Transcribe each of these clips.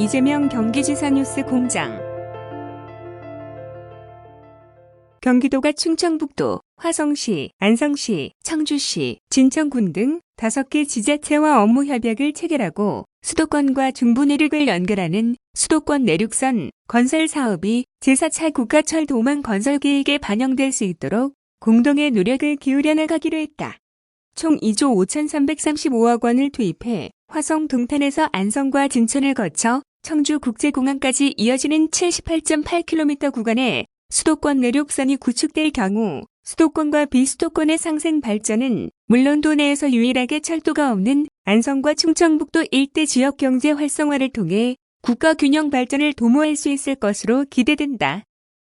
이재명 경기지사 뉴스 공장 경기도가 충청북도, 화성시, 안성시, 청주시, 진천군 등 다섯 개 지자체와 업무 협약을 체결하고 수도권과 중부 내륙을 연결하는 수도권 내륙선 건설 사업이 제4차 국가철도망 건설 계획에 반영될 수 있도록 공동의 노력을 기울여 나가기로 했다. 총 2조 5,335억 원을 투입해 화성 동탄에서 안성과 진천을 거쳐 청주 국제공항까지 이어지는 78.8km 구간에 수도권 내륙선이 구축될 경우 수도권과 비수도권의 상생 발전은 물론 도내에서 유일하게 철도가 없는 안성과 충청북도 일대 지역 경제 활성화를 통해 국가 균형 발전을 도모할 수 있을 것으로 기대된다.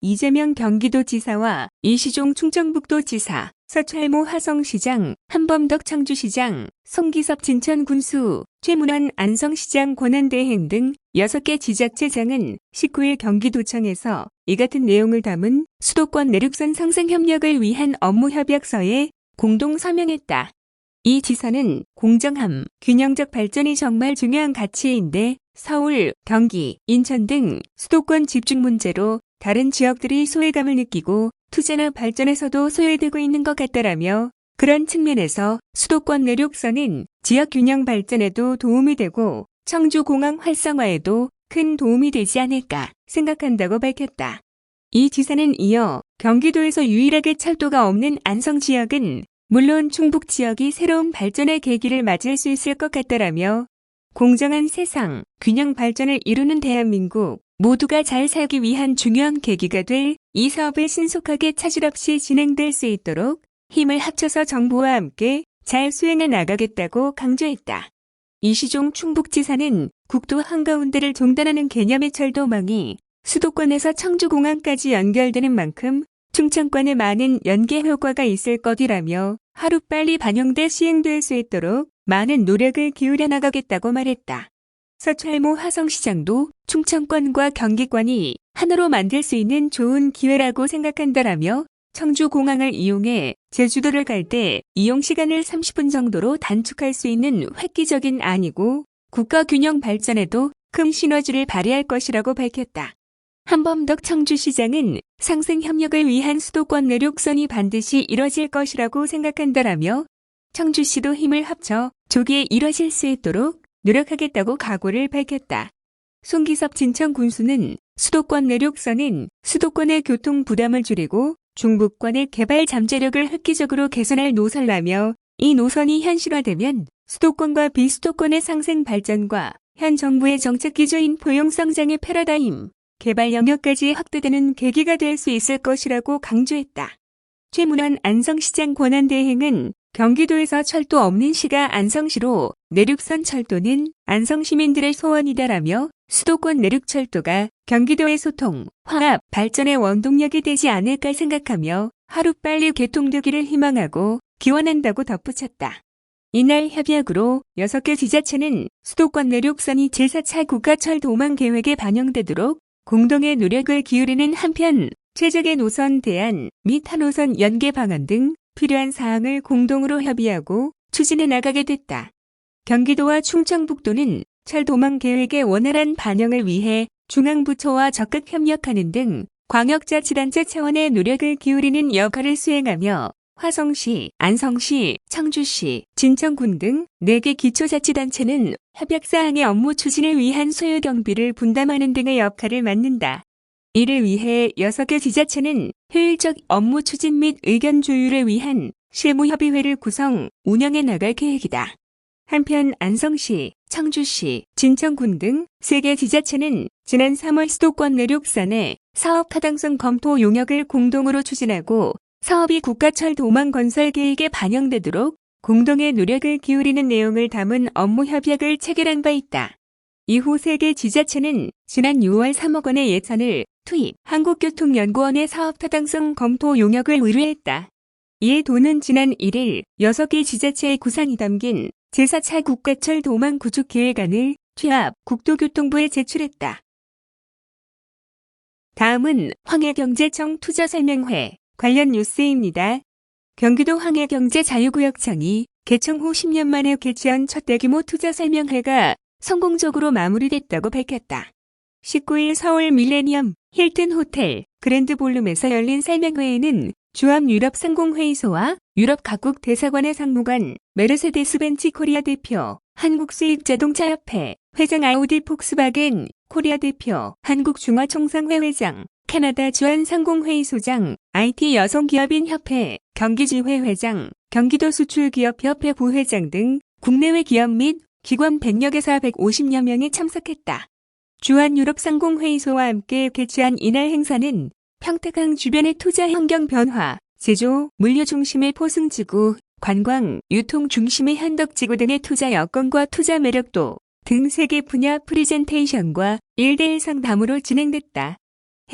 이재명 경기도지사와 이시종 충청북도지사, 서철모 화성시장, 한범덕 청주시장, 송기섭 진천군수, 최문환 안성시장 권한대행 등 6개 지자체장은 19일 경기도청에서 이 같은 내용을 담은 수도권 내륙선 상생 협력을 위한 업무 협약서에 공동 서명했다. 이 지사는 공정함, 균형적 발전이 정말 중요한 가치인데 서울, 경기, 인천 등 수도권 집중 문제로 다른 지역들이 소외감을 느끼고 투자나 발전에서도 소외되고 있는 것 같다라며 그런 측면에서 수도권 내륙선은 지역 균형 발전에도 도움이 되고 청주 공항 활성화에도 큰 도움이 되지 않을까 생각한다고 밝혔다. 이 지사는 이어 경기도에서 유일하게 철도가 없는 안성 지역은 물론 충북 지역이 새로운 발전의 계기를 맞을 수 있을 것 같다라며 공정한 세상, 균형 발전을 이루는 대한민국 모두가 잘 살기 위한 중요한 계기가 될 이 사업을 신속하게 차질 없이 진행될 수 있도록 힘을 합쳐서 정부와 함께 잘 수행해 나가겠다고 강조했다. 이시종 충북지사는 국도 한가운데를 종단하는 개념의 철도망이 수도권에서 청주공항까지 연결되는 만큼 충청권에 많은 연계 효과가 있을 것이라며 하루빨리 반영돼 시행될 수 있도록 많은 노력을 기울여 나가겠다고 말했다. 서철모 화성시장도 충청권과 경기권이 하나로 만들 수 있는 좋은 기회라고 생각한다라며 청주공항을 이용해 제주도를 갈 때 이용 시간을 30분 정도로 단축할 수 있는 획기적인 안이고 국가 균형 발전에도 큰 시너지를 발휘할 것이라고 밝혔다. 한범덕 청주시장은 상생 협력을 위한 수도권 내륙선이 반드시 이뤄질 것이라고 생각한다라며 청주시도 힘을 합쳐 조기에 이뤄질 수 있도록 노력하겠다고 각오를 밝혔다. 송기섭 진천 군수는 수도권 내륙선은 수도권의 교통 부담을 줄이고 중부권의 개발 잠재력을 획기적으로 개선할 노선라며 이 노선이 현실화되면 수도권과 비수도권의 상생 발전과 현 정부의 정책 기조인 포용성장의 패러다임, 개발 영역까지 확대되는 계기가 될 수 있을 것이라고 강조했다. 최문환 안성시장 권한대행은 경기도에서 철도 없는 시가 안성시로 내륙선 철도는 안성 시민들의 소원이다라며 수도권 내륙철도가 경기도의 소통, 화합, 발전의 원동력이 되지 않을까 생각하며 하루빨리 개통되기를 희망하고 기원한다고 덧붙였다. 이날 협약으로 6개 지자체는 수도권 내륙선이 제4차 국가철도망 계획에 반영되도록 공동의 노력을 기울이는 한편 최적의 노선 대안 및 한노선 연계 방안 등 필요한 사항을 공동으로 협의하고 추진해 나가게 됐다. 경기도와 충청북도는 철도망 계획의 원활한 반영을 위해 중앙부처와 적극 협력하는 등 광역자치단체 차원의 노력을 기울이는 역할을 수행하며 화성시, 안성시, 청주시, 진천군 등 4개 기초자치단체는 협약사항의 업무 추진을 위한 소요 경비를 분담하는 등의 역할을 맡는다. 이를 위해 6개 지자체는 효율적 업무 추진 및 의견 조율을 위한 실무협의회를 구성, 운영해 나갈 계획이다. 한편 안성시, 청주시, 진천군 등 3개 지자체는 지난 3월 수도권 내륙선의 사업 타당성 검토 용역을 공동으로 추진하고 사업이 국가철 도망 건설 계획에 반영되도록 공동의 노력을 기울이는 내용을 담은 업무 협약을 체결한 바 있다. 이후 세계 지자체는 지난 6월 3억 원의 예산을 투입, 한국교통연구원의 사업 타당성 검토 용역을 의뢰했다. 이에 도는 지난 1일 6개 지자체의 구상이 담긴 제4차 국가철 도망 구축 계획안을 취합 국토교통부에 제출했다. 다음은 황해경제청 투자설명회 관련 뉴스입니다. 경기도 황해경제자유구역청이 개청 후 10년 만에 개최한 첫 대규모 투자설명회가 성공적으로 마무리됐다고 밝혔다. 19일 서울 밀레니엄 힐튼 호텔 그랜드 볼룸에서 열린 설명회에는 주합 유럽 상공회의소와 유럽 각국 대사관의 상무관, 메르세데스 벤츠 코리아 대표, 한국 수입 자동차협회, 회장 아우디 폭스바겐, 코리아 대표, 한국중화총상회 회장, 캐나다 주한 상공회의소장, IT 여성기업인 협회, 경기지회 회장, 경기도 수출기업협회 부회장 등 국내외 기업 및 기관 100여 개사 150여 명이 참석했다. 주한 유럽 상공회의소와 함께 개최한 이날 행사는 평택항 주변의 투자 환경 변화, 제조, 물류 중심의 포승지구, 관광, 유통 중심의 현덕지구 등의 투자 여건과 투자 매력도 등 세 개 분야 프리젠테이션과 1대1 상담으로 진행됐다.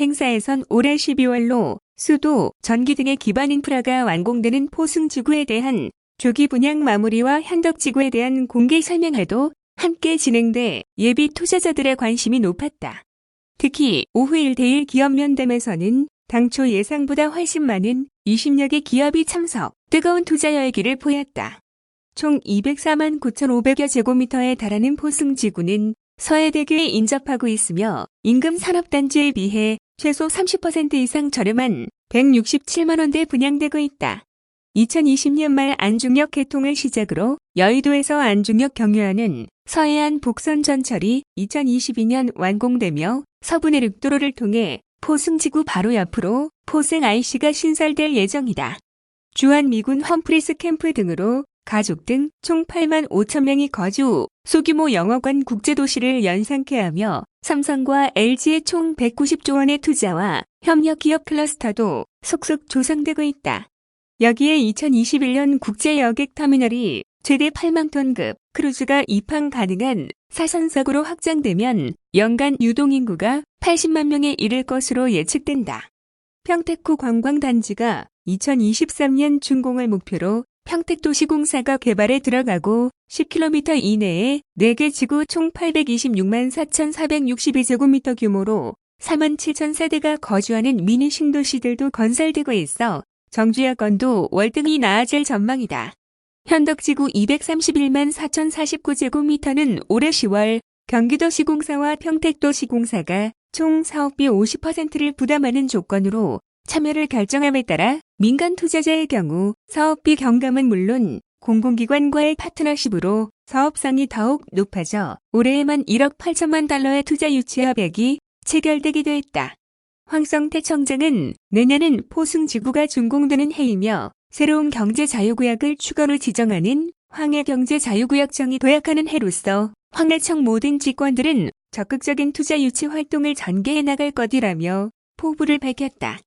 행사에선 올해 12월로 수도, 전기 등의 기반 인프라가 완공되는 포승지구에 대한 조기 분양 마무리와 현덕지구에 대한 공개 설명회도 함께 진행돼 예비 투자자들의 관심이 높았다. 특히 오후 1대1 기업 면담에서는 당초 예상보다 훨씬 많은 20여 개 기업이 참석, 뜨거운 투자 열기를 보였다. 총 204만 9,500여 제곱미터에 달하는 포승 지구는 서해대교에 인접하고 있으며 임금 산업단지에 비해 최소 30% 이상 저렴한 167만 원대 분양되고 있다. 2020년 말 안중역 개통을 시작으로 여의도에서 안중역 경유하는 서해안 복선 전철이 2022년 완공되며 서부내륙도로를 통해 포승지구 바로 옆으로 포승 IC가 신설될 예정이다. 주한 미군 험프리스 캠프 등으로 가족 등 총 8만 5천 명이 거주, 소규모 영어관 국제도시를 연상케 하며 삼성과 LG의 총 190조 원의 투자와 협력 기업 클러스터도 속속 조성되고 있다. 여기에 2021년 국제 여객 터미널이 최대 8만 톤급 크루즈가 입항 가능한 사선석으로 확장되면 연간 유동 인구가 80만 명에 이를 것으로 예측된다. 평택구 관광단지가 2023년 준공을 목표로 평택도시공사가 개발에 들어가고 10km 이내에 4개 지구 총 826만 4,462제곱미터 규모로 4만 7천 세대가 거주하는 미니 신도시들도 건설되고 있어 정주 여건도 월등히 나아질 전망이다. 현덕지구 231만 4,049제곱미터는 올해 10월 경기도 시공사와 평택도 시공사가 총 사업비 50%를 부담하는 조건으로 참여를 결정함에 따라 민간 투자자의 경우 사업비 경감은 물론 공공기관과의 파트너십으로 사업성이 더욱 높아져 올해에만 1억 8천만 달러의 투자 유치 협약이 체결되기도 했다. 황성태 청장은 내년은 포승지구가 준공되는 해이며 새로운 경제자유구역을 추가로 지정하는 황해경제자유구역청이 도약하는 해로서 황해청 모든 직원들은 적극적인 투자 유치 활동을 전개해 나갈 것이라며 포부를 밝혔다.